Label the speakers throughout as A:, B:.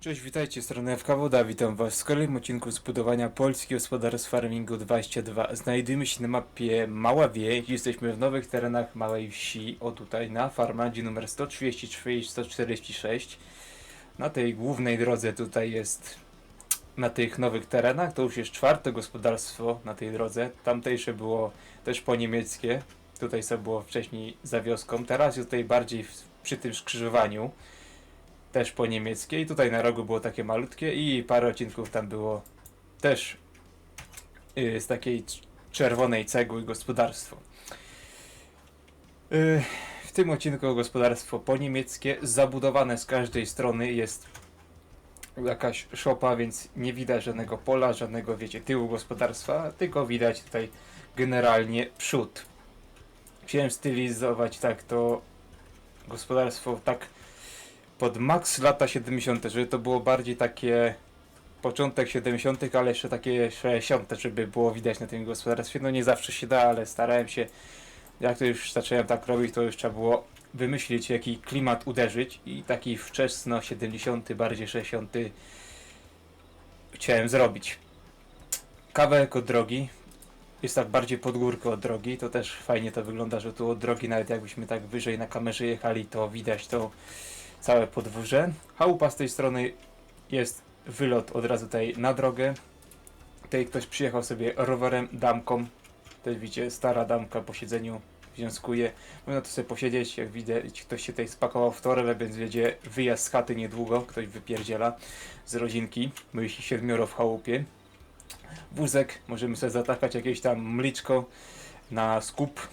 A: Cześć, witajcie, strona FK Woda, witam was w kolejnym odcinku z budowania Polskiego Gospodarstwa Farmingu 22. Znajdujemy się na mapie Mała Wieś, jesteśmy w nowych terenach Małej Wsi, o tutaj, na farmadzie numer 133 i 146. Na tej głównej drodze tutaj jest, na tych nowych terenach, to już jest czwarte gospodarstwo na tej drodze. Tamtejsze było też po niemieckie, tutaj sobie było wcześniej za wioską, teraz jest tutaj bardziej w, przy tym skrzyżowaniu też po niemieckiej. Tutaj na rogu było takie malutkie i parę odcinków tam było też yy, z takiej czerwonej cegły gospodarstwo. Yy, w tym odcinku gospodarstwo po niemieckie, zabudowane z każdej strony jest jakaś szopa, więc nie widać żadnego pola, żadnego wiecie tyłu gospodarstwa, tylko widać tutaj generalnie przód. Chciałem stylizować tak to gospodarstwo tak pod max lata 70., żeby to było bardziej takie początek 70., ale jeszcze takie 60., żeby było widać na tym gospodarstwie. No nie zawsze się da, ale starałem się. Jak to już zacząłem tak robić, to już trzeba było wymyślić, jaki klimat uderzyć i taki wczesno 70., bardziej 60. chciałem zrobić. Kawałek od drogi. Jest tak bardziej pod górkę od drogi, to też fajnie to wygląda, że tu od drogi, nawet jakbyśmy tak wyżej na kamerze jechali, to widać to całe podwórze. Chałupa z tej strony jest wylot od razu tutaj na drogę. Tutaj ktoś przyjechał sobie rowerem, damką. Tutaj widzicie, stara damka po siedzeniu wiązkuje. Można tu sobie posiedzieć, jak widać, ktoś się tutaj spakował w torebę, więc wiedzie wyjazd z chaty niedługo. Ktoś wypierdziela z rodzinki, bo jeśli siedmioro w chałupie. Wózek, możemy sobie zatakać jakieś tam mliczko na skup,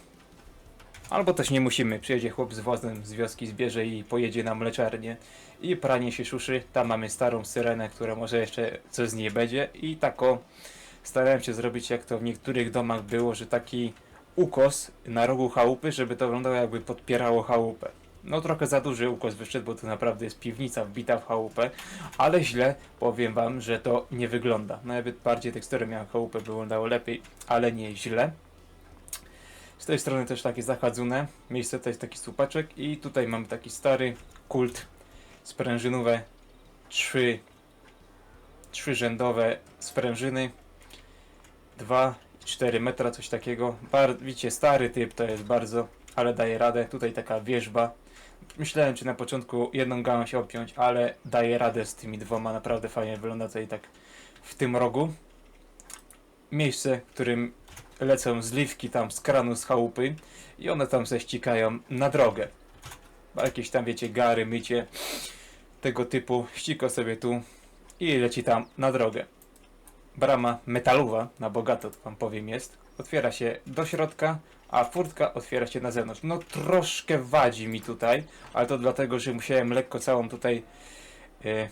A: Albo też nie musimy. Przyjedzie chłop z wozem z wioski, zbierze i pojedzie na mleczarnię. I pranie się szuszy. Tam mamy starą syrenę, która może jeszcze coś z niej będzie. I tako starałem się zrobić, jak to w niektórych domach było, że taki ukos na rogu chałupy, żeby to wyglądało jakby podpierało chałupę. No trochę za duży ukos wyszedł, bo to naprawdę jest piwnica wbita w chałupę, ale źle powiem wam, że to nie wygląda. Nawet bardziej tekstury miałem chałupę, wyglądało lepiej, ale nie źle. Z tej strony też takie zachadzone. Miejsce to jest taki słupaczek i tutaj mamy taki stary kult sprężynowe. Trzy, trzy rzędowe sprężyny. 2 4 metra, coś takiego. Bar, widzicie, stary typ to jest bardzo, ale daje radę. Tutaj taka wieżba. Myślałem, czy na początku jedną gałąź obciąć, ale daje radę z tymi dwoma. Naprawdę fajnie wygląda tutaj tak w tym rogu. Miejsce, którym lecą zliwki tam z kranu z chałupy i one tam se ścikają na drogę. Jakieś tam wiecie gary, mycie tego typu ścika sobie tu i leci tam na drogę. Brama metalowa, na bogato to wam powiem jest, otwiera się do środka, a furtka otwiera się na zewnątrz. No troszkę wadzi mi tutaj, ale to dlatego, że musiałem lekko całą tutaj e,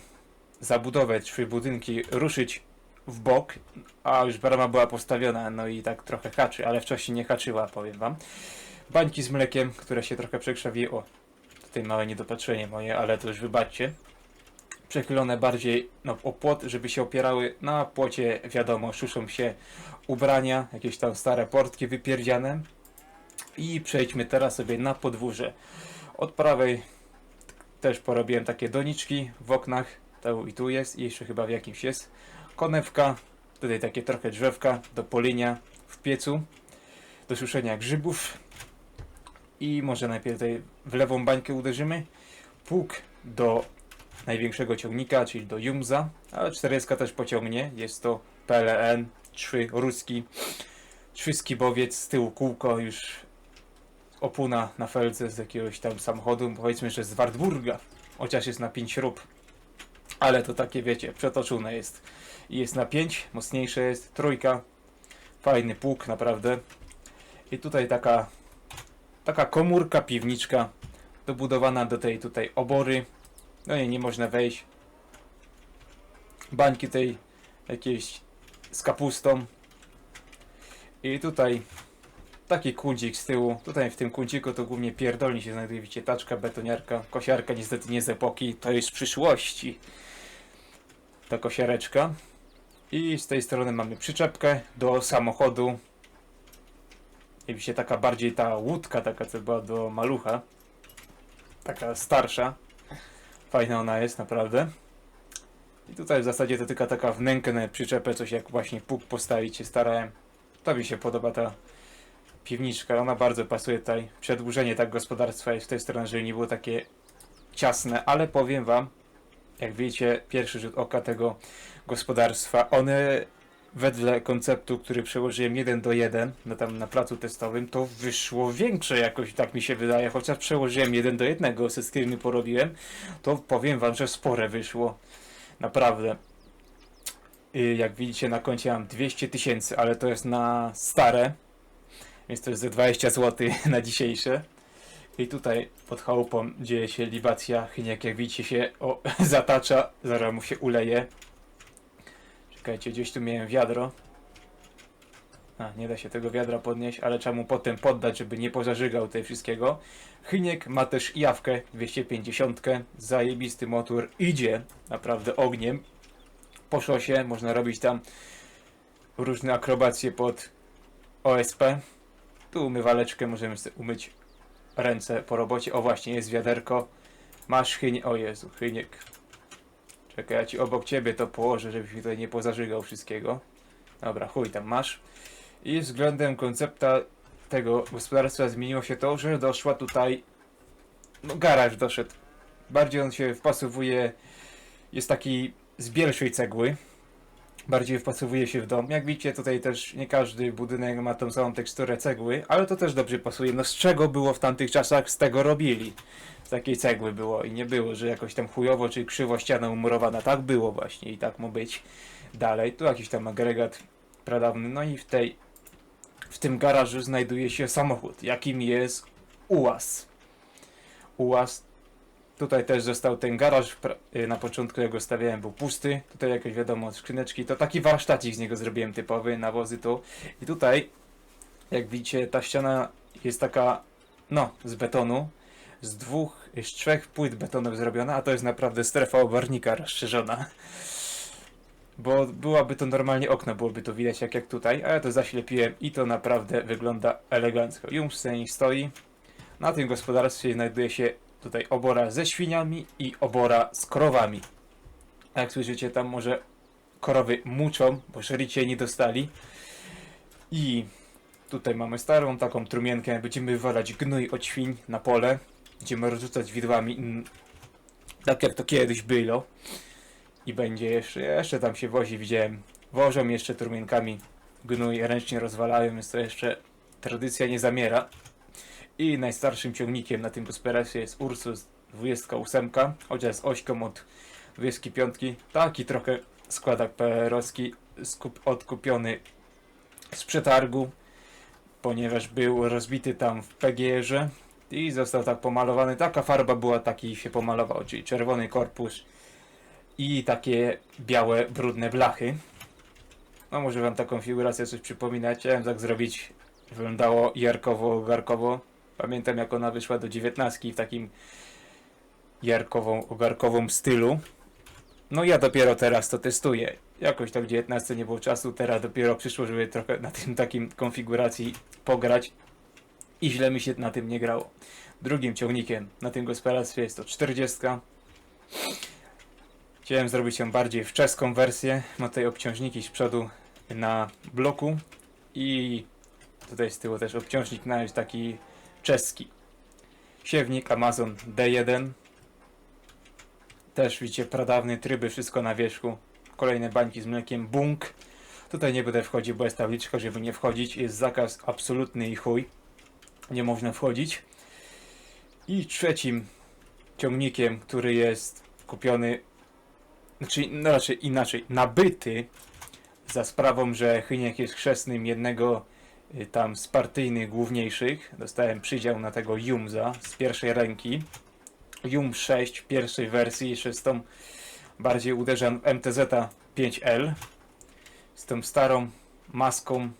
A: zabudowę, trzy budynki ruszyć w bok, a już brama była postawiona, no i tak trochę haczy, ale wcześniej nie haczyła, powiem wam. Bańki z mlekiem, które się trochę przekrzawiły. O, tutaj małe niedopatrzenie moje, ale to już wybaczcie. Przechylone bardziej no, o płot, żeby się opierały. Na płocie, wiadomo, szuszą się ubrania, jakieś tam stare portki wypierdziane. I przejdźmy teraz sobie na podwórze. Od prawej też porobiłem takie doniczki w oknach. Tu i tu jest, i jeszcze chyba w jakimś jest konewka, tutaj takie trochę drzewka do polinia w piecu, do suszenia grzybów. I może najpierw tutaj w lewą bańkę uderzymy, pług do największego ciągnika, czyli do Jumza, ale 40 też pociągnie, jest to PLN 3 ruski, 3 skibowiec, z tyłu kółko już opuna na felce z jakiegoś tam samochodu, powiedzmy, że z Wartburga, chociaż jest na 5 śrub, ale to takie wiecie, przetoczone jest i jest na 5, mocniejsze jest, trójka, fajny pług naprawdę. I tutaj taka taka komórka, piwniczka dobudowana do tej tutaj obory, no i nie można wejść, bańki tej jakieś z kapustą. I tutaj taki kącik z tyłu, tutaj w tym kąciku to głównie pierdolni się znajduje, taczka, betoniarka, kosiarka niestety nie z epoki, to jest przyszłości. Ta kosiareczka. I z tej strony mamy przyczepkę do samochodu. I się taka bardziej ta łódka, taka co była do malucha. Taka starsza. Fajna ona jest, naprawdę. I tutaj w zasadzie to tylko taka wnękę na przyczepę, coś jak właśnie puk postawić się starałem. To mi się podoba ta piwniczka, ona bardzo pasuje tutaj. Przedłużenie tak gospodarstwa jest w tej stronie, żeby nie było takie ciasne, ale powiem wam, jak widzicie, pierwszy rzut oka tego gospodarstwa, one wedle konceptu, który przełożyłem 1 do 1 na tam na placu testowym, to wyszło większe jakoś, tak mi się wydaje, chociaż przełożyłem 1 do 1, ze screeny porobiłem, to powiem wam, że spore wyszło. Naprawdę. Y, Jak widzicie na koncie mam 200 tysięcy, ale to jest na stare, więc to jest ze 20 zł na dzisiejsze. I tutaj pod chałupą dzieje się libacja. Chyniak jak widzicie się o, zatacza, zaraz mu się uleje. Czekajcie, gdzieś tu miałem wiadro. A, nie da się tego wiadra podnieść, ale trzeba mu potem poddać, żeby nie pozażygał tej wszystkiego. Chyniek ma też jawkę 250. Zajebisty motor. Idzie naprawdę ogniem. Po szosie można robić tam różne akrobacje pod OSP. Tu umywaleczkę możemy sobie umyć ręce po robocie. O właśnie, jest wiaderko. Masz chynie... O Jezu, chyniek. Czekaj, ja ci obok ciebie to położę, żebyś mi tutaj nie pozażygał wszystkiego. Dobra, chuj tam masz. I względem koncepta tego gospodarstwa zmieniło się to, że doszła tutaj... No garaż doszedł. Bardziej on się wpasowuje... Jest taki z bielszej cegły. Bardziej wpasowuje się w dom. Jak widzicie, tutaj też nie każdy budynek ma tą samą teksturę cegły, ale to też dobrze pasuje. No z czego było w tamtych czasach? Z tego robili. Z takiej cegły było i nie było, że jakoś tam chujowo czy krzywo ściana umurowana. Tak było właśnie i tak ma być dalej. Tu jakiś tam agregat pradawny. No i w tej w tym garażu znajduje się samochód, jakim jest UAZ. UAZ. Tutaj też został ten garaż, y, na początku jak go stawiałem był pusty, tutaj jakoś wiadomo skrzyneczki, to taki warsztacik z niego zrobiłem typowy, nawozy tu. I tutaj, jak widzicie, ta ściana jest taka, no, z betonu, z dwóch, z trzech płyt betonu zrobiona, a to jest naprawdę strefa obornika rozszerzona. Bo byłaby to normalnie okno, byłoby to widać jak, jak tutaj, a ja to zaślepiłem i to naprawdę wygląda elegancko. Jumsen stoi. Na tym gospodarstwie znajduje się tutaj obora ze świniami i obora z krowami. Jak słyszycie, tam może krowy muczą, bo szericie nie dostali. I tutaj mamy starą taką trumienkę, będziemy wywalać gnój od świń na pole. Będziemy rozrzucać widłami, tak jak to kiedyś było. I będzie jeszcze, jeszcze tam się wozi, widziałem. Wożą jeszcze trumienkami gnój, ręcznie rozwalają, więc to jeszcze tradycja nie zamiera. I najstarszym ciągnikiem na tym gospodarstwie jest Ursus 28, chociaż z ośką od 25. Taki trochę składak PR-owski, skup, odkupiony z przetargu, ponieważ był rozbity tam w PGR-ze i został tak pomalowany. Taka farba była, taki się pomalował, czyli czerwony korpus i takie białe, brudne blachy. No może wam ta konfiguracja coś przypomina. Chciałem tak zrobić. Wyglądało jarkowo-ogarkowo. Pamiętam jak ona wyszła do 19 w takim jarkową-ogarkowym stylu. No ja dopiero teraz to testuję. Jakoś tak w 19 nie było czasu, teraz dopiero przyszło, żeby trochę na tym takim konfiguracji pograć. I źle mi się na tym nie grało. Drugim ciągnikiem na tym gospodarstwie jest to 40. Chciałem zrobić ją bardziej w czeską wersję. Ma tutaj obciążniki z przodu na bloku i tutaj z tyłu też obciążnik na taki czeski. Siewnik Amazon D1. Też widzicie pradawne tryby, wszystko na wierzchu. Kolejne bańki z mlekiem Bung. Tutaj nie będę wchodził, bo jest tabliczka, żeby nie wchodzić. Jest zakaz absolutny i chuj. Nie można wchodzić. I trzecim ciągnikiem, który jest kupiony znaczy, no raczej inaczej, nabyty za sprawą, że Chyniek jest chrzestnym jednego tam z partyjnych główniejszych. Dostałem przydział na tego Jumza z pierwszej ręki. Jum 6 pierwszej wersji, jeszcze z tą bardziej uderzam w MTZ 5L. Z tą starą maską.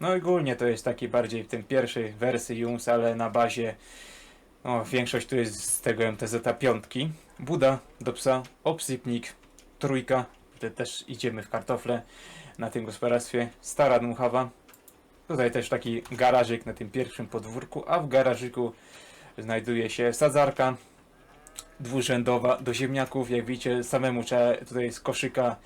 A: No ogólnie to jest taki bardziej w tym pierwszej wersji Jums, ale na bazie no, większość tu jest z tego MTZ 5. Buda do psa, obsypnik, trójka. Tutaj też idziemy w kartofle na tym gospodarstwie. Stara dmuchawa. Tutaj też taki garażyk na tym pierwszym podwórku, a w garażyku znajduje się sadzarka dwurzędowa do ziemniaków. Jak widzicie, samemu trzeba tutaj z koszyka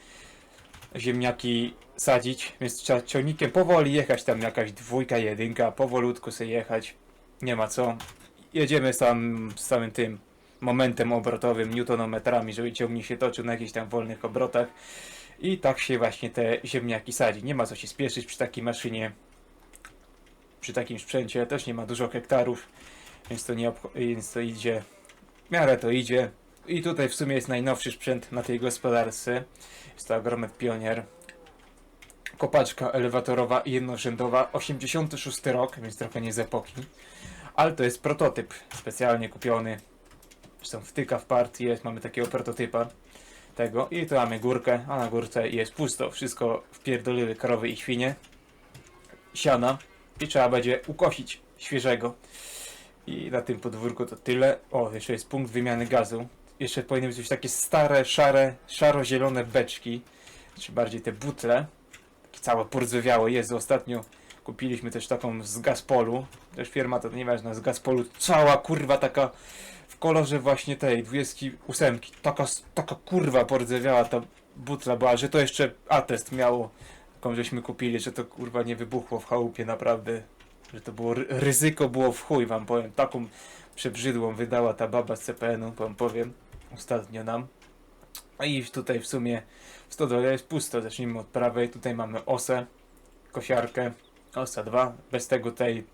A: ziemniaki sadzić, więc trzeba ciągnikiem powoli jechać, tam jakaś dwójka, jedynka, powolutku sobie jechać. Nie ma co. Jedziemy sam, z samym tym momentem obrotowym, newtonometrami, żeby ciągnik się toczył na jakichś tam wolnych obrotach. I tak się właśnie te ziemniaki sadzi. Nie ma co się spieszyć przy takiej maszynie, przy takim sprzęcie. Też nie ma dużo hektarów, więc to, nie więc to idzie, w miarę to idzie. I tutaj w sumie jest najnowszy sprzęt na tej gospodarce. Jest to Agromet Pionier. Kopaczka elewatorowa i jednorzędowa, 86 rok, więc trochę nie z epoki. Ale to jest prototyp, specjalnie kupiony. Zresztą wtyka w partii, jest, mamy takiego prototypa tego. I tu mamy górkę, a na górce jest pusto. Wszystko wpierdoliły krowy i świnie. Siana. I trzeba będzie ukosić świeżego. I na tym podwórku to tyle. O, jeszcze jest punkt wymiany gazu. Jeszcze powinny być takie stare, szare, szaro-zielone beczki. Czy bardziej te butle. Całe pordzewiałe. Jest ostatnio. Kupiliśmy też taką z Gazpolu. Też firma to nieważne, z Gazpolu. Cała kurwa taka w kolorze właśnie tej 28. Taka, taka kurwa pordzewiała ta butla była, że to jeszcze atest miało. Taką żeśmy kupili, że to kurwa nie wybuchło w chałupie naprawdę. Że to było ry- ryzyko było w chuj wam powiem. Taką przebrzydłą wydała ta baba z CPN-u, wam powiem. Ostatnio nam. I tutaj w sumie w stodole jest pusto. Zacznijmy od prawej. Tutaj mamy osę, kosiarkę, osa 2. Bez tego tej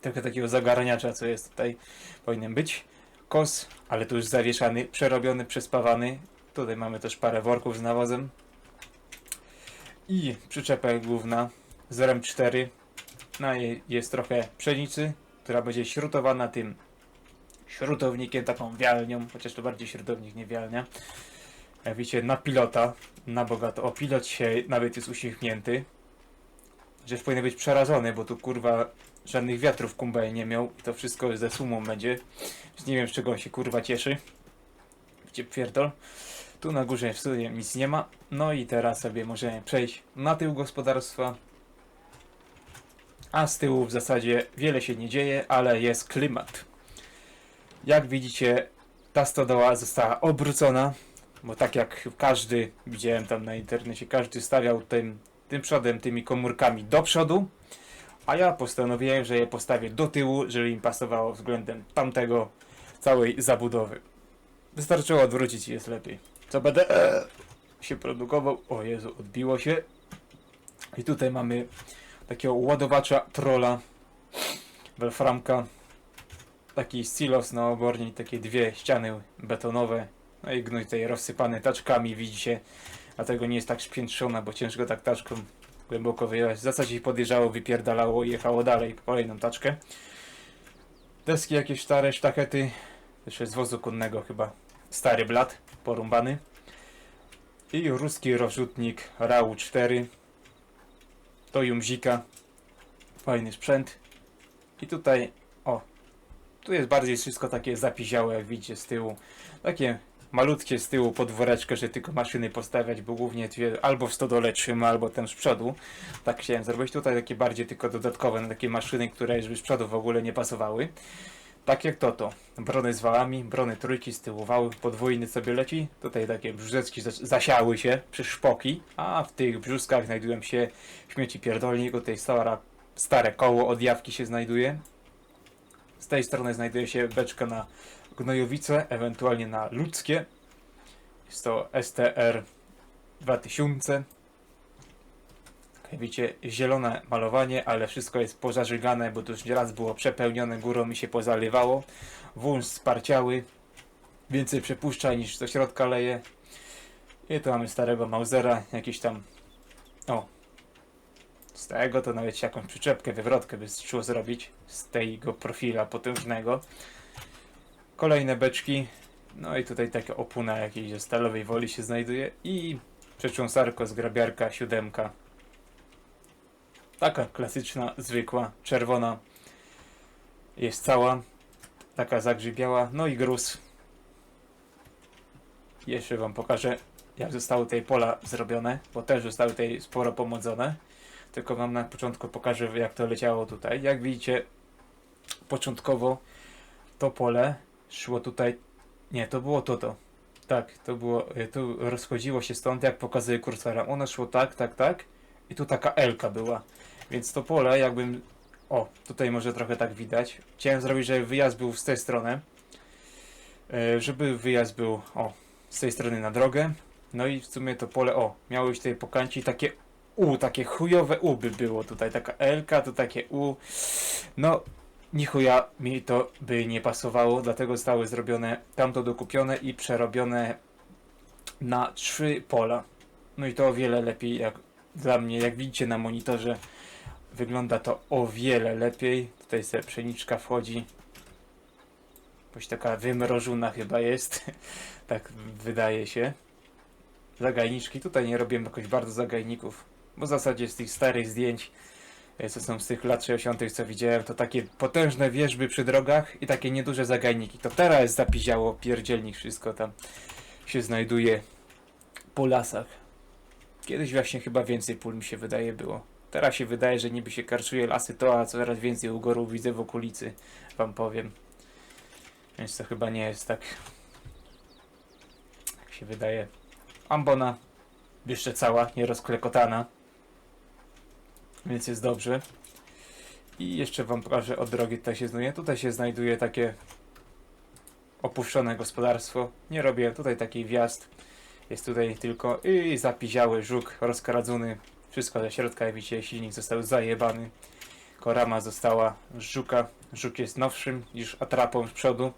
A: trochę takiego zagarniacza, co jest tutaj, powinien być. Kos, ale tu już zawieszany, przerobiony, przespawany. Tutaj mamy też parę worków z nawozem. I przyczepa główna z RM4. Na jej jest trochę pszenicy, która będzie śrutowana tym śrutownikiem, taką wialnią, chociaż to bardziej śrutownik, nie wialnia. Jak widzicie, na pilota, na bogato. O, pilot się nawet jest uśmiechnięty. Że powinien być przerażony, bo tu kurwa żadnych wiatrów kumbel nie miał i to wszystko ze sumą będzie. Więc nie wiem z czego on się kurwa cieszy. Gdzie pierdol. Tu na górze w nic nie ma. No i teraz sobie możemy przejść na tył gospodarstwa. A z tyłu w zasadzie wiele się nie dzieje, ale jest klimat. Jak widzicie, ta stodoła została obrócona, bo tak jak każdy, widziałem tam na internecie, każdy stawiał tym, tym przodem, tymi komórkami do przodu, a ja postanowiłem, że je postawię do tyłu, żeby im pasowało względem tamtego całej zabudowy. Wystarczyło odwrócić i jest lepiej. Co będę e, się produkował. O Jezu, odbiło się. I tutaj mamy takiego ładowacza trolla Wolframka. Taki silos na obornie i takie dwie ściany betonowe. No i gnój tutaj rozsypany taczkami, widzicie. Dlatego nie jest tak spiętrzona, bo ciężko tak taczką głęboko wyjechać. W zasadzie podjeżdżało, wypierdalało i jechało dalej po kolejną taczkę. Deski jakieś stare, sztachety. Jeszcze z wozu konnego chyba. Stary blat, porąbany. I ruski rozrzutnik Rau 4. To Jumzika. Fajny sprzęt. I tutaj, o, tu jest bardziej wszystko takie zapiziałe, jak widzicie z tyłu. Takie malutkie z tyłu podworeczkę, że tylko maszyny postawiać, bo głównie dwie albo w stodole trzyma, albo ten z przodu. Tak chciałem zrobić. Tutaj takie bardziej tylko dodatkowe na takie maszyny, które już z przodu w ogóle nie pasowały. Tak jak to to. Brony z wałami, brony trójki z tyłu, wały podwójny sobie leci. Tutaj takie brzuszeczki zas- zasiały się przez szpoki, a w tych brzuskach znajdują się śmieci pierdolnik. Tutaj stara, stare koło od jawki się znajduje. Z tej strony znajduje się beczka na gnojowice, ewentualnie na ludzkie. Jest to STR 2000. Jak widzicie, zielone malowanie, ale wszystko jest pozażygane, bo to już raz było przepełnione górą i się pozalewało. Wąż sparciały, więcej przepuszcza niż do środka leje. I tu mamy starego Mausera, jakiś tam... O! Z tego to nawet jakąś przyczepkę, wywrotkę by trzeba zrobić z tego profila potężnego. Kolejne beczki. No i tutaj taka opuna jakiejś stalowej woli się znajduje. I przecząsarko z grabiarka siódemka. Taka klasyczna, zwykła, czerwona. Jest cała. Taka zagrzybiała. No i gruz. Jeszcze wam pokażę jak zostały tutaj pola zrobione, bo też zostały tutaj sporo pomodzone. Tylko wam na początku pokażę jak to leciało tutaj. Jak widzicie, początkowo to pole szło tutaj Nie, to było to to. Tak, to było, y, tu rozchodziło się stąd, jak pokazuje kursorem. Ono szło tak, tak, tak i tu taka Elka była. Więc to pole jakbym... O, tutaj może trochę tak widać. Chciałem zrobić, żeby wyjazd był z tej strony. E, żeby wyjazd był, o, z tej strony na drogę. No i w sumie to pole, o, miało tutaj po kancie takie U, takie chujowe U by było tutaj. Taka Elka, to takie U. No, ni chuja mi to by nie pasowało, dlatego zostały zrobione tamto dokupione i przerobione na trzy pola. No i to o wiele lepiej, jak dla mnie, jak widzicie na monitorze, wygląda to o wiele lepiej. Tutaj sobie pszeniczka wchodzi. Jakoś taka wymrożona chyba jest. tak wydaje się. Zagajniczki. Tutaj nie robiłem jakoś bardzo zagajników. Bo w zasadzie z tych starych zdjęć, e, co są z tych lat 60., co widziałem, to takie potężne wieżby przy drogach i takie nieduże zagajniki. To teraz zapiziało pierdzielnik, wszystko tam się znajduje po lasach. Kiedyś właśnie chyba więcej pól mi się wydaje było. Teraz się wydaje, że niby się karczuje lasy to, a coraz więcej ugorów widzę w okolicy, wam powiem. Więc to chyba nie jest tak, jak się wydaje. Ambona jeszcze cała, nie rozklekotana. Więc jest dobrze. I jeszcze wam pokażę od drogi tutaj się znajduje. Tutaj się znajduje takie opuszczone gospodarstwo. Nie robię tutaj taki wjazd. Jest tutaj tylko i zapiziały żuk rozkradzony. Wszystko ze środka, jak widzicie, silnik został zajebany. Korama została z żuka. Żuk jest nowszym niż atrapą z przodu.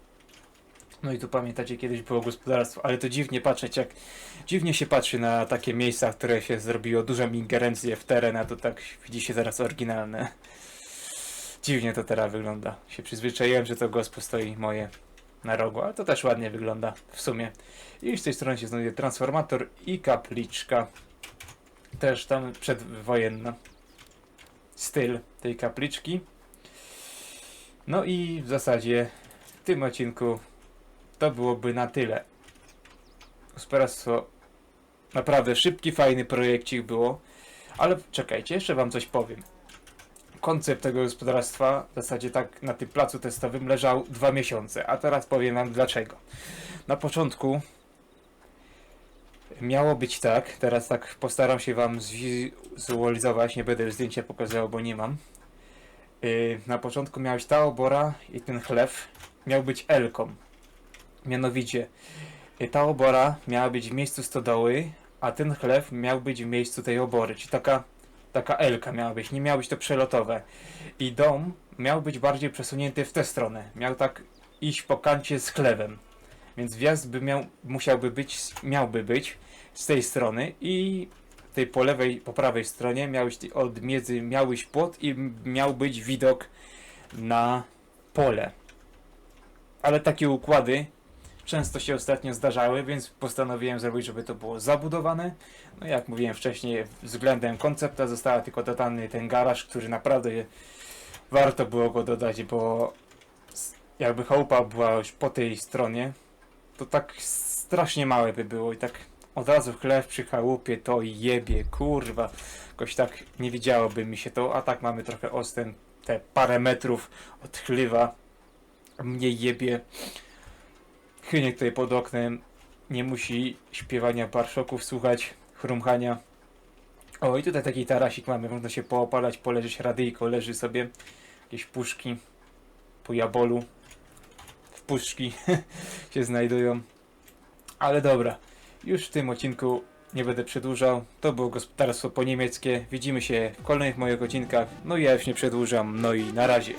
A: No i tu pamiętacie, kiedyś było gospodarstwo, ale to dziwnie patrzeć, jak dziwnie się patrzy na takie miejsca, które się zrobiło dużą ingerencję w teren, a to tak widzi się zaraz oryginalne. Dziwnie to teraz wygląda. Się przyzwyczaiłem, że to gospo stoi moje na rogu, ale to też ładnie wygląda w sumie. I z tej strony się znajduje transformator i kapliczka. Też tam przedwojenna. Styl tej kapliczki. No i w zasadzie w tym odcinku to byłoby na tyle. Gospodarstwo naprawdę szybki, fajny projekcik było. Ale czekajcie, jeszcze wam coś powiem. Koncept tego gospodarstwa w zasadzie tak na tym placu testowym leżał dwa miesiące, a teraz powiem wam dlaczego. Na początku miało być tak, teraz tak postaram się wam zwizualizować, nie będę zdjęcia pokazywał, bo nie mam. Yy, na początku miała być ta obora i ten chlew miał być elką. Mianowicie, y, ta obora miała być w miejscu stodoły, a ten chlew miał być w miejscu tej obory, czyli taka, taka elka miała być, nie miało być to przelotowe. I dom miał być bardziej przesunięty w tę stronę, miał tak iść po kancie z chlewem. Więc wjazd by miał, musiałby być, miałby być z tej strony i tej po lewej, po prawej stronie miał być od między miał być płot i miał być widok na pole. Ale takie układy często się ostatnio zdarzały, więc postanowiłem zrobić, żeby to było zabudowane. No jak mówiłem wcześniej, względem koncepta została tylko dodany ten garaż, który naprawdę warto było go dodać, bo jakby chałupa była już po tej stronie, to tak strasznie małe by było i tak od razu chleb przy chałupie to jebie, kurwa. Jakoś tak nie widziałoby mi się to, a tak mamy trochę ostęp, te parę metrów od. Mnie jebie. Chyniek tutaj pod oknem nie musi śpiewania parszoków słuchać, chrumchania. O, i tutaj taki tarasik mamy, można się poopalać, poleżeć radyjko, leży sobie. Jakieś puszki po jabolu. W puszki się znajdują. Ale dobra, już w tym odcinku nie będę przedłużał. To było gospodarstwo po niemieckie. Widzimy się w kolejnych moich odcinkach. No i ja już nie przedłużam. No i na razie.